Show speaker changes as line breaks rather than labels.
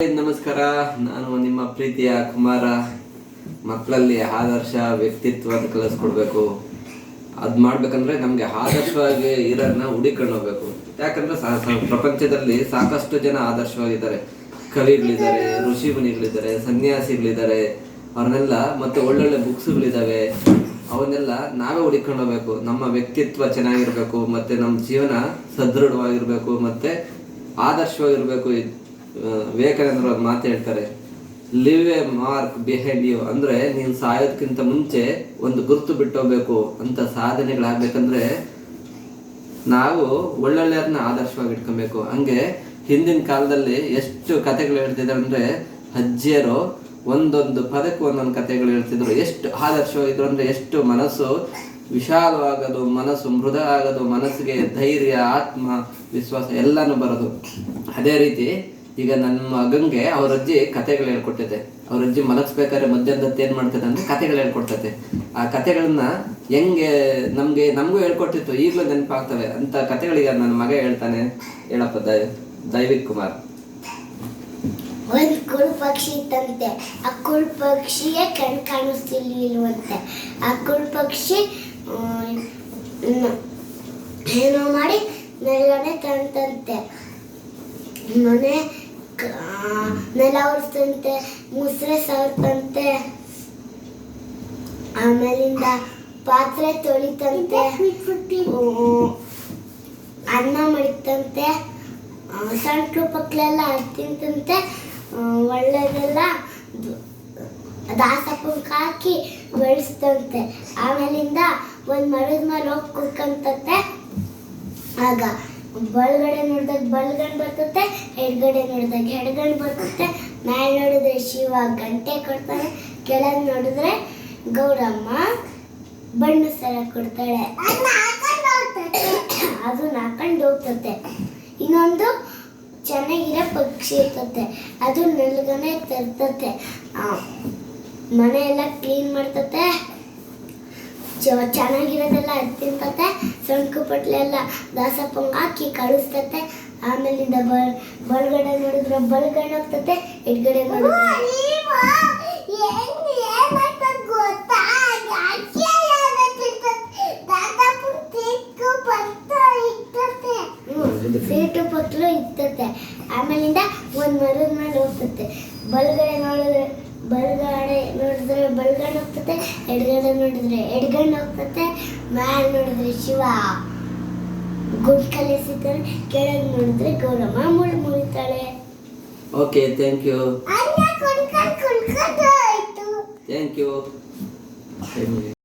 ನಮಸ್ಕಾರ. ನಾನು ನಿಮ್ಮ ಪ್ರೀತಿಯ ಕುಮಾರ. ಮಕ್ಕಳಲ್ಲಿ ಆದರ್ಶ ವ್ಯಕ್ತಿತ್ವ ಅಂತ ಕಲಿಸ್ಕೊಡ್ಬೇಕು ಅದ್ ಮಾಡ್ಬೇಕಂದ್ರೆ ನಮ್ಗೆ ಆದರ್ಶವಾಗಿ ಇರೋದನ್ನ ಹುಡಿಕೊಂಡು ಹೋಗ್ಬೇಕು. ಯಾಕಂದ್ರೆ ಪ್ರಪಂಚದಲ್ಲಿ ಸಾಕಷ್ಟು ಜನ ಆದರ್ಶವಾಗಿದ್ದಾರೆ. ಕವಿಗಳಿದ್ದಾರೆ ಋಷಿ ಮುನಿಗಳಿದ್ದಾರೆ ಸನ್ಯಾಸಿಗಳಿದ್ದಾರೆ. ಅವ್ರನ್ನೆಲ್ಲ ಮತ್ತೆ ಒಳ್ಳೊಳ್ಳೆ ಬುಕ್ಸ್ಗಳಿದ್ದಾವೆ ಅವನ್ನೆಲ್ಲ ನಾವೇ ಹುಡಿಕೊಂಡು ಹೋಗ್ಬೇಕು. ನಮ್ಮ ವ್ಯಕ್ತಿತ್ವ ಚೆನ್ನಾಗಿರ್ಬೇಕು, ಮತ್ತೆ ನಮ್ಮ ಜೀವನ ಸದೃಢವಾಗಿರ್ಬೇಕು, ಮತ್ತೆ ಆದರ್ಶವಾಗಿರ್ಬೇಕು. ವಿವೇಕಾನಂದರು ಒಂದು ಮಾತು ಹೇಳ್ತಾರೆ live a mark behind you ಅಂದ್ರೆ ನೀನು ಸಾಯೋದಕ್ಕಿಂತ ಮುಂಚೆ ಒಂದು ಗುರುತು ಬಿಟ್ಟೋಗ್ಬೇಕು ಅಂತ ಸಾಧನೆಗಳಾಗ್ಬೇಕಂದ್ರೆ ನಾವು ಒಳ್ಳೊಳ್ಳೆಯದನ್ನ ಆದರ್ಶವಾಗಿ ಇಟ್ಕೊಬೇಕು ಹಂಗೆ ಹಿಂದಿನ ಕಾಲದಲ್ಲಿ ಎಷ್ಟು ಕತೆಗಳು ಹೇಳ್ತಿದ್ರು ಅಂದ್ರೆ, ಅಜ್ಜಿಯರು ಒಂದೊಂದು ಪದಕ್ಕೂ ಒಂದೊಂದು ಕತೆಗಳು ಹೇಳ್ತಿದ್ರು. ಎಷ್ಟು ಆದರ್ಶವಾಗಿದ್ರು ಅಂದ್ರೆ ಎಷ್ಟು ಮನಸ್ಸು ವಿಶಾಲವಾಗದು, ಮನಸ್ಸು ಮೃದ ಆಗೋದು, ಮನಸ್ಸಿಗೆ ಧೈರ್ಯ, ಆತ್ಮ, ವಿಶ್ವಾಸ ಎಲ್ಲಾನು ಬರೋದು. ಅದೇ ರೀತಿ ಈಗ ನನ್ನ ಮಗಂಗೆ ಅವ್ರ ಅಜ್ಜಿ ಕಥೆಗಳು ಹೇಳ್ಕೊಟ್ಟಿದೆ. ಅವ್ರ ಅಜ್ಜಿ ಮಲಗಿಸ್ಬೇಕಾದ್ರೆ ಮಧ್ಯಾಹ್ನದ ಏನ್ ಮಾಡ್ತದೆ ಅಂದ್ರೆ ಕಥೆಗಳು ಹೇಳ್ಕೊಡ್ತೈತೆ ಆ ಕಥೆಗಳನ್ನ ಹೆಂಗೆ ನಮ್ಗೆ, ನಮಗೂ ಹೇಳ್ಕೊಟ್ಟಿತ್ತು, ಈಗಲೂ ನೆನಪಾಗ್ತವೆ. ಅಂತ ಕಥೆಗಳೀಗ ನನ್ನ ಮಗ ಹೇಳ್ತಾನೆ, ಹೇಳಪ್ಪ ದಯ ದೈವಿಕ್ ಕುಮಾರ್.
ಒಂದ್ ಕುಳ್ ಪಕ್ಷಿ ಇತ್ತಂತೆ. ಆ ಕುಳ್ ಪಕ್ಷಿಯೇ ಕಣ್ ಕಾಣಿಸ್ತಿಲ್ವಂತೆ ಆ ಕುಳ್ ಪಕ್ಷಿ ಏನೋ ಮಾಡಿ ನೆಲಗಡೆ ತಂತಂತೆ ಮನೆ ನೆಲ ಒರೆಸ್ತಂತೆ ಮುಸ್ರೆ ಸವರ್ತಂತೆ ಆಮೇಲಿಂದ ಪಾತ್ರೆ ತೊಳಿತಂತೆ ಅನ್ನ ಮಡಿತಂತೆ ಸಣ್ಣ ಪಕ್ಕಲೆಲ್ಲ ತಿಂತಂತೆ ಆ, ಒಳ್ಳೆದೆಲ್ಲ ದಾಸಪ್ಪಕ್ಕೆ ಹಾಕಿ ಬೆಳೆಸ್ತಂತೆ. ಆಮೇಲಿಂದ ಒಂದು ಮರದ ಮರ ಹೋಗಿ ಕುಕ್ಕಂತತೆ ಆಗ ಬಲಗಡೆ ನೋಡಿದಾಗ ಬಲ್ಗಣ್ ಬರ್ತತೆ ಎಡಗಡೆ ನೋಡಿದಾಗ ಎಡಗಣ್ ಬರ್ತತೆ ಮೇಲೆ ನೋಡಿದ್ರೆ ಶಿವ ಗಂಟೆ ಕೊಡ್ತಾನೆ, ಕೆಳಗೆ ನೋಡಿದ್ರೆ ಗೌರಮ್ಮ ಬಣ್ಣ ಸರ ಕೊಡ್ತಾಳೆ. ಅದು ನಾಕೊಂಡು ಹೋಗ್ತತೆ ಇನ್ನೊಂದು ಚೆನ್ನಾಗಿರೋ ಪಕ್ಷಿ ಇರ್ತತೆ ಅದು ನೆಲ್ಗನೆ ತರ್ತತೆ ಮನೆ ಎಲ್ಲ ಕ್ಲೀನ್ ಮಾಡ್ತತೆ ಚೆನ್ನಾಗಿರೋದೆಲ್ಲ ತಿಂತತೆ ಸಣ್ಣ ಪಟ್ಲೆ ಎಲ್ಲ ದಾಸಪ್ಪಂಗೆ ಹಾಕಿ ಕಳಿಸ್ತತೆ. ಆಮೇಲಿಂದ ಬಲ್ ಬಲ್ಗಡೆ ನೋಡಿದ್ರೆ ಬಲ್ಗಡೆ ಹೋಗ್ತತೆ ಎಡ್ಗಡೆ ಸೀಟು ಪತ್ಲು ಇರ್ತತೆ. ಆಮೇಲಿಂದ ಒಂದ್ ಮರದ ಮೇಲೆ ಹೋಗ್ತತೆ. ಬಲ್ಗಡೆ ನೋಡಿದ್ರೆ ಬಲ್ಗಡೆ ನೋಡಿದ್ರೆ ಬಲ್ಗಡೆ ಹೋಗ್ತತೆ ಎಡಗಡೆ ನೋಡಿದ್ರೆ ಎಡಗಡೆ ಹೋಗ್ತತೆ ಮ್ಯಾಲ್ ನೋಡಿದ್ರೆ ಶಿವ. ಗುಂಡ್ಕಲೆ ಸಿಗ್ತಾನೆ ಕೆಳಗೆ ನೋಡಿದ್ರೆ ಗೌರಮ್ಮ ಮುಳ್ ಮುಳಿತಾಳೆ
okay thank you thank you